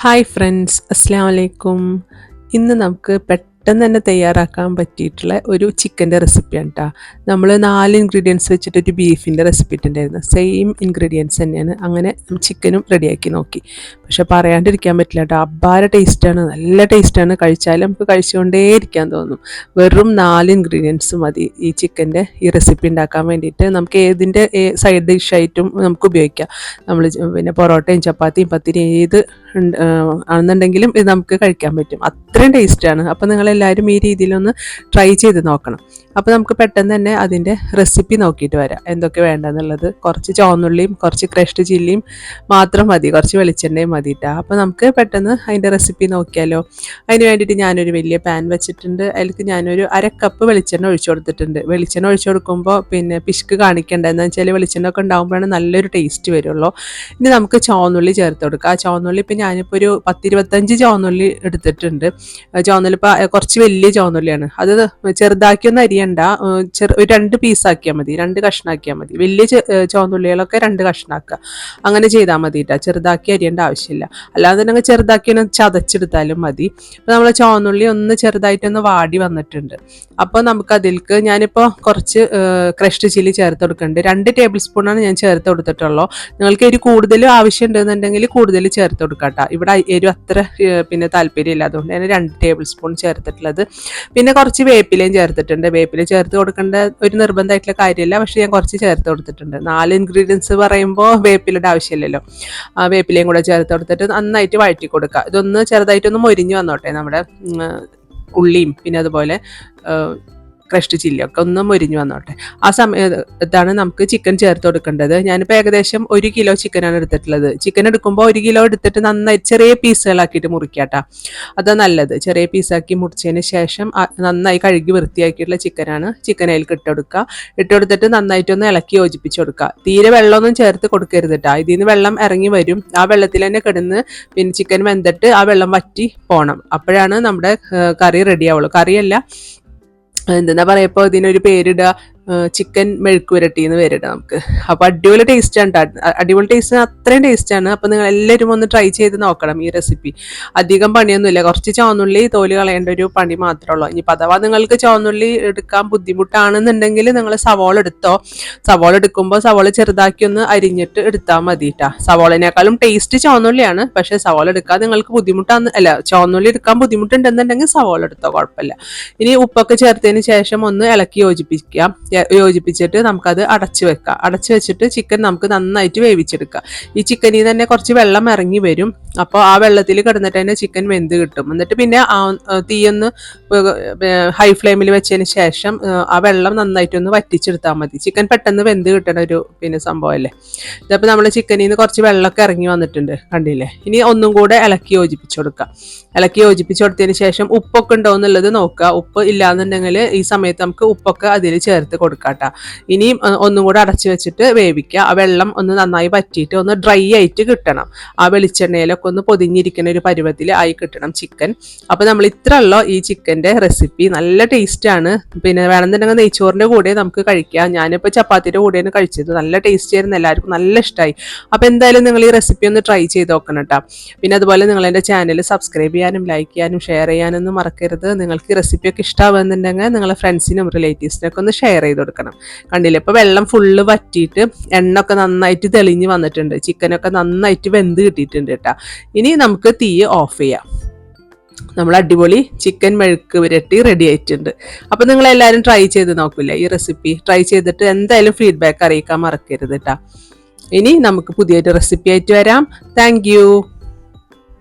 Hi friends അസ്സാം വലൈക്കും ഇന്ന് നമുക്ക് പെട്ടെന്ന് തന്നെ തയ്യാറാക്കാൻ പറ്റിയിട്ടുള്ള ഒരു ചിക്കന്റെ റെസിപ്പിയാണ് കേട്ടോ നമ്മൾ നാല് ഇൻഗ്രീഡിയൻസ് വെച്ചിട്ട് ഒരു ബീഫിന്റെ റെസിപ്പി ഇട്ടുണ്ടായിരുന്നു സെയിം ഇൻഗ്രീഡിയൻസ് തന്നെയാണ്. അങ്ങനെ ചിക്കനും റെഡിയാക്കി നോക്കി. പക്ഷെ പറയാണ്ടിരിക്കാൻ പറ്റില്ല കേട്ടോ അബ്ബാര ടേസ്റ്റാണ് നല്ല ടേസ്റ്റാണ് കഴിച്ചാൽ നമുക്ക് കഴിച്ചുകൊണ്ടേ ഇരിക്കാൻ തോന്നും. വെറും നാല് ഇൻഗ്രീഡിയൻസ് മതി ഈ ചിക്കന്റെ ഈ റെസിപ്പി ഉണ്ടാക്കാൻ വേണ്ടിയിട്ട്. നമുക്ക് ഏതിന്റെ സൈഡ് ഡിഷായിട്ടും നമുക്ക് ഉപയോഗിക്കാം. നമ്മൾ പിന്നെ പൊറോട്ടയും ചപ്പാത്തിയും പത്തിരിയും ഏത് ആണെന്നുണ്ടെങ്കിലും ഇത് നമുക്ക് കഴിക്കാൻ പറ്റും. അത്രയും ടേസ്റ്റാണ് അപ്പോൾ നിങ്ങളെല്ലാവരും ഈ രീതിയിലൊന്ന് ട്രൈ ചെയ്ത് നോക്കണം. അപ്പോൾ നമുക്ക് പെട്ടെന്ന് തന്നെ അതിന്റെ റെസിപ്പി നോക്കിയിട്ട് വരാം. എന്തൊക്കെ വേണ്ടെന്നുള്ളത്. കുറച്ച് ചോന്നുള്ളിയും കുറച്ച് ക്രഷ്ഡ് ചില്ലിയും മാത്രം മതി. കുറച്ച് വെളിച്ചെണ്ണയും മതി കേട്ടോ അപ്പോൾ നമുക്ക് പെട്ടെന്ന് അതിന്റെ റെസിപ്പി നോക്കിയാലോ. അതിന് വേണ്ടിയിട്ട് ഞാനൊരു വലിയ പാൻ വെച്ചിട്ടുണ്ട്. അതിലേക്ക് ഞാനൊരു അര കപ്പ് വെളിച്ചെണ്ണ ഒഴിച്ചു കൊടുത്തിട്ടുണ്ട്. വെളിച്ചെണ്ണ ഒഴിച്ചു കൊടുക്കുമ്പോൾ പിന്നെ പിശുക്ക് കാണിക്കേണ്ട. എന്ന് വെച്ചാൽ വെളിച്ചെണ്ണ ഒക്കെ ഉണ്ടാകുമ്പോഴാണ് നല്ലൊരു ടേസ്റ്റ് വരുള്ളൂ. ഇനി നമുക്ക് ചോന്നുള്ളി ചേർത്ത് കൊടുക്കാം. ആ ചോന്നുള്ളി ഇപ്പോൾ ഞാനിപ്പോൾ ഒരു പത്തിരുപത്തഞ്ച് ചോന്നുള്ളി എടുത്തിട്ടുണ്ട്. ചോന്നുള്ളി ഇപ്പോൾ കുറച്ച് വലിയ ചുവന്നുള്ളിയാണ്. അത് ചെറുതാക്കിയൊന്നും അരിയണ്ട. ചെറു ഒരു രണ്ട് പീസാക്കിയാൽ മതി. രണ്ട് കഷ്ണാക്കിയാൽ മതി. വലിയ ചുവന്നുള്ളികളൊക്കെ രണ്ട് കഷ്ണാക്കുക അങ്ങനെ ചെയ്താൽ മതി കേട്ടോ ചെറുതാക്കി അരിയേണ്ട ആവശ്യമില്ല. അല്ലാതെ തന്നെ ചെറുതാക്കി ചതച്ചെടുത്താലും മതി. അപ്പോൾ നമ്മൾ ചുവന്നുള്ളി ഒന്ന് ചെറുതായിട്ടൊന്ന് വാടി വന്നിട്ടുണ്ട്. അപ്പോൾ നമുക്ക് അതിലേക്ക് ഞാനിപ്പോൾ കുറച്ച് ക്രഷ്ഡ് ചില്ലി ചേർത്ത് കൊടുക്കുന്നുണ്ട്. രണ്ട് ടേബിൾ സ്പൂണാണ് ഞാൻ ചേർത്ത് കൊടുത്തിട്ടുള്ളൂ. നിങ്ങൾക്ക് എരി കൂടുതൽ ആവശ്യമുണ്ടെന്നുണ്ടെങ്കിൽ കൂടുതൽ ചേർത്ത് കൊടുക്കാം കേട്ടോ ഇവിടെ എരിവ് അത്ര പിന്നെ താല്പര്യമില്ല. അതുകൊണ്ട് ഞാൻ രണ്ട് ടേബിൾ സ്പൂൺ ചേർത്തിട്ടുള്ളത് പിന്നെ കുറച്ച് വേപ്പിലയും ചേർത്തിട്ടുണ്ട്. വേപ്പില ചേർത്ത് കൊടുക്കേണ്ട ഒരു നിർബന്ധമായിട്ടുള്ള കാര്യമില്ല. പക്ഷേ ഞാൻ കുറച്ച് ചേർത്ത് കൊടുത്തിട്ടുണ്ട്. നാല് ഇൻഗ്രീഡിയൻസ് പറയുമ്പോൾ വേപ്പിലയുടെ ആവശ്യമില്ലല്ലോ. ആ വേപ്പിലയും കൂടെ ചേർത്ത് കൊടുത്തിട്ട് നന്നായിട്ട് വഴറ്റി കൊടുക്കുക. ഇതൊന്ന് ചെറുതായിട്ടൊന്ന് മൊരിഞ്ഞ് വന്നോട്ടെ നമ്മുടെ ഉള്ളിയും പിന്നെ അതുപോലെ ക്രഷ്ഡ് ചില്ലി ഒക്കെ ഒന്ന് മുരിഞ്ഞ് വന്നോട്ടെ. ആ സമയത്താണ് നമുക്ക് ചിക്കൻ ചേർത്ത് കൊടുക്കേണ്ടത്. ഞാനിപ്പോൾ ഏകദേശം ഒരു കിലോ ചിക്കനാണ് എടുത്തിട്ടുള്ളത്. ചിക്കൻ എടുക്കുമ്പോൾ ഒരു കിലോ എടുത്തിട്ട് നന്നായി ചെറിയ പീസുകളാക്കിയിട്ട് മുറിക്കാട്ടാ. അതാ നല്ലത്. ചെറിയ പീസാക്കി മുറിച്ചതിന് ശേഷം നന്നായി കഴുകി വൃത്തിയാക്കിയിട്ടുള്ള ചിക്കനാണ് ചിക്കൻ അതിൽ ഇട്ട് കൊടുത്തിട്ട് നന്നായിട്ടൊന്ന് ഇളക്കി യോജിപ്പിച്ച് കൊടുക്കുക. തീരെ വെള്ളമൊന്നും ചേർത്ത് കൊടുക്കരുത് കേട്ടോ ഇതിൽ നിന്ന് വെള്ളം ഇറങ്ങി വരും. ആ വെള്ളത്തിൽ തന്നെ കിടന്ന് പിന്നെ ചിക്കൻ വെന്തിട്ട് ആ വെള്ളം വറ്റി പോകണം അപ്പോഴാണ് നമ്മുടെ കറി റെഡി ആവുള്ളൂ. കറിയല്ല എന്താ പറയാ ഇപ്പോൾ ഇതിനൊരു പേരിടുക ചിക്കൻ മെഴുക്ക് പുരട്ടി എന്ന് പേരിടാം നമുക്ക്. അപ്പോൾ അടിപൊളി ടേസ്റ്റ് ആണ്. അടിപൊളി ടേസ്റ്റ് അത്രയും ടേസ്റ്റ് ആണ്. അപ്പോൾ നിങ്ങൾ എല്ലാവരും ഒന്ന് ട്രൈ ചെയ്ത് നോക്കണം ഈ റെസിപ്പി അധികം പണിയൊന്നുമില്ല. കുറച്ച് ചുവന്നുള്ളി തോൽ കളയേണ്ട ഒരു പണി മാത്രമേ ഉള്ളൂ. ഇനി അഥവാ നിങ്ങൾക്ക് ചുവന്നുള്ളി എടുക്കാൻ ബുദ്ധിമുട്ടാണെന്നുണ്ടെങ്കിൽ നിങ്ങൾ സവോള എടുത്തോ? സവോള എടുക്കുമ്പോൾ സവോള ചെറുതാക്കി ഒന്ന് അരിഞ്ഞിട്ട് എടുത്താൽ മതി കേട്ടോ സവോളനേക്കാളും ടേസ്റ്റ് ചുവന്നുള്ളിയാണ്. പക്ഷേ സവോള എടുക്കാൻ നിങ്ങൾക്ക് ബുദ്ധിമുട്ടാന്ന് അല്ല ചുവന്നുള്ളി എടുക്കാൻ ബുദ്ധിമുട്ടുണ്ടെന്നുണ്ടെങ്കിൽ സവോള എടുത്തോ കുഴപ്പമില്ല. ഇനി ഉപ്പൊക്കെ ചേർത്തതിന് ശേഷം ഒന്ന് ഇളക്കി യോജിപ്പിക്കാം. യ- യോജിപ്പിച്ചിട്ട് നമുക്കത് അടച്ചു വെക്കാം. അടച്ചു വെച്ചിട്ട് ചിക്കൻ നമുക്ക് നന്നായിട്ട് വേവിച്ചെടുക്കാം. ഈ ചിക്കനിൽ തന്നെ കുറച്ച് വെള്ളം ഇറങ്ങി വരും. അപ്പോൾ ആ വെള്ളത്തിൽ കിടന്നിട്ട് തന്നെ ചിക്കൻ വെന്ത് കിട്ടും. എന്നിട്ട് പിന്നെ ആ തീയൊന്ന് ഹൈ ഫ്ലെയിമിൽ വെച്ചതിന് ശേഷം ആ, വെള്ളം നന്നായിട്ടൊന്ന് വറ്റിച്ചെടുത്താൽ മതി. ചിക്കൻ പെട്ടെന്ന് വെന്ത് കിട്ടണ ഒരു പിന്നെ സംഭവമല്ലേ? ഇതപ്പോൾ നമ്മൾ ചിക്കനിൽ നിന്ന് കുറച്ച് വെള്ളമൊക്കെ ഇറങ്ങി വന്നിട്ടുണ്ട്. കണ്ടില്ലേ? ഇനി ഒന്നും കൂടെ ഇളക്കി യോജിപ്പിച്ചു കൊടുക്കാം. ഇളക്കി യോജിപ്പിച്ചു കൊടുത്തതിന് ശേഷം ഉപ്പൊക്കെ ഉണ്ടോ എന്നുള്ളത് നോക്കുക. ഉപ്പ് ഇല്ലാന്നുണ്ടെങ്കിൽ ഈ സമയത്ത് നമുക്ക് ഉപ്പൊക്കെ അതിൽ ചേർത്ത് കൊടുക്കാട്ടോ. ഇനിയും ആ, ഒന്നും കൂടെ അടച്ചു വെച്ചിട്ട് വേവിക്കുക. ആ വെള്ളം ഒന്ന് നന്നായി പറ്റിയിട്ട് ഒന്ന് ഡ്രൈ ആയിട്ട് കിട്ടണം. ആ വെളിച്ചെണ്ണയിലൊക്കെ ഒന്ന് പൊതിഞ്ഞിരിക്കുന്ന ഒരു പരുവത്തിൽ ആയി കിട്ടണം ചിക്കൻ. അപ്പോൾ നമ്മൾ ഇത്ര ഈ ചിക്കന്റെ റെസിപ്പി. നല്ല ടേസ്റ്റാണ്. പിന്നെ വേണമെന്നുണ്ടെങ്കിൽ നെയ്ച്ചോറിന്റെ കൂടെ നമുക്ക് കഴിക്കാം. ഞാനിപ്പോൾ ചപ്പാത്തിയുടെ കൂടെയാണ് കഴിച്ചത്. നല്ല ടേസ്റ്റ് ആയിരുന്നു. എല്ലാവർക്കും നല്ല ഇഷ്ടമായി. അപ്പോൾ എന്തായാലും നിങ്ങൾ ഈ റെസിപ്പി ഒന്ന് ട്രൈ ചെയ്ത് നോക്കണം കേട്ടോ പിന്നെ അതുപോലെ നിങ്ങൾ എന്റെ ചാനൽ സബ്സ്ക്രൈബ് ചെയ്യാനും ലൈക്ക് ചെയ്യാനും ഷെയർ ചെയ്യാനൊന്നും മറക്കരുത്. നിങ്ങൾക്ക് ഈ റെസിപ്പിയൊക്കെ ഇഷ്ടമാകുന്നുണ്ടെങ്കിൽ നിങ്ങളെ ഫ്രണ്ട്സിനും റിലേറ്റീവ്സിനൊക്കെ ഒന്ന് ഷെയർ ചെയ്ത് കൊടുക്കണം കണ്ടില്ലേ? ഇപ്പോൾ വെള്ളം ഫുള്ള് വറ്റിയിട്ട് എണ്ണൊക്കെ നന്നായിട്ട് തെളിഞ്ഞ് വന്നിട്ടുണ്ട്. ചിക്കനൊക്കെ നന്നായിട്ട് വെന്ത് കിട്ടിയിട്ടുണ്ട് കേട്ടോ. ഇനി നമുക്ക് തീ ഓഫ് ചെയ്യാം. നമ്മൾ അടിപൊളി ചിക്കൻ മെഴുക്ക് പുരട്ടി റെഡി ആയിട്ടുണ്ട്. അപ്പോൾ നിങ്ങൾ എല്ലാവരും ട്രൈ ചെയ്ത് നോക്കില്ലേ ഈ റെസിപ്പി ട്രൈ ചെയ്തിട്ട് എന്തായാലും ഫീഡ്ബാക്ക് അറിയിക്കാൻ മറക്കരുത് കേട്ടോ. ഇനി നമുക്ക് പുതിയൊരു റെസിപ്പി ആയിട്ട് വരാം. താങ്ക്